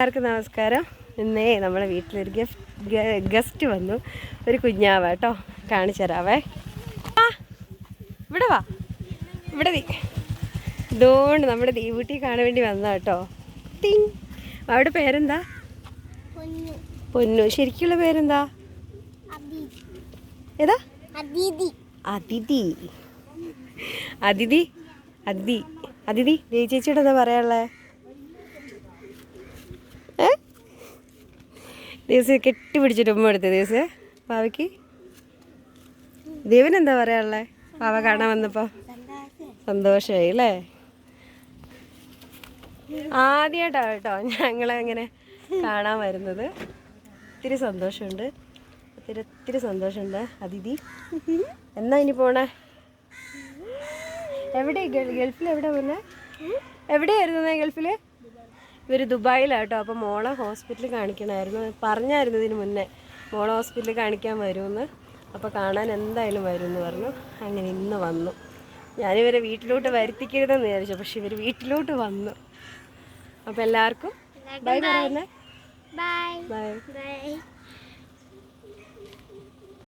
എല്ലാവർക്കും നമസ്കാരം. ഇന്നേ നമ്മുടെ വീട്ടിലൊരു ഗസ്റ്റ് ഗസ്റ്റ് വന്നു. ഒരു കുഞ്ഞാവ കേട്ടോ. കാണിച്ചു തരാവേ. ആ ഇവിടെ വാ. ഇവിടെ നീ. ഇതുകൊണ്ട് നമ്മുടെ ദീപൂട്ടി കാണാൻ വേണ്ടി വന്ന കേട്ടോ. തിങ് അവിടെ പേരെന്താ? പൊന്നു. ശരിക്കുള്ള പേരെന്താ? ഏതാ? അതിഥി അതിഥി അതിഥി അതിഥി അതിഥി ചേച്ചിയുടെ എന്താ പറയാനുള്ളേ? ദിവസം കെട്ടിപ്പിടിച്ചിട്ട് ഉമ്മ എടുത്തു ദിവസേ. പാവയ്ക്ക്. ദേവൻ എന്താ പറയാനുള്ളത് പാവ കാണാൻ വന്നപ്പോൾ സന്തോഷമായി അല്ലേ? ആദ്യമായിട്ടാണ് കേട്ടോ ഞങ്ങളെ അങ്ങനെ കാണാൻ വരുന്നത്. ഒത്തിരി സന്തോഷമുണ്ട്. ഒത്തിരി ഒത്തിരി സന്തോഷമുണ്ട് അതിഥി. എന്നാ ഇനി പോണേ? എവിടെ ഗൾഫിൽ എവിടെ പോന്നെ? എവിടെയായിരുന്നു ഗൾഫിൽ ഇവർ ദുബായിലാട്ടോ അപ്പോൾ മോളെ ഹോസ്പിറ്റലിൽ കാണിക്കണമായിരുന്നു പറഞ്ഞായിരുന്നു ഇതിന് മുന്നേ മോളെ ഹോസ്പിറ്റലിൽ കാണിക്കാൻ വരുമെന്ന്. അപ്പോൾ കാണാൻ എന്തായാലും വരും എന്ന് പറഞ്ഞു. അങ്ങനെ ഇന്ന് വന്നു. ഞാനിവരെ വീട്ടിലോട്ട് വരുത്തിക്കരുതെന്ന് വിചാരിച്ചു പക്ഷെ ഇവർ വീട്ടിലോട്ട് വന്നു. അപ്പോൾ എല്ലാവർക്കും ബൈ പറയുന്നേ ബൈ ബൈ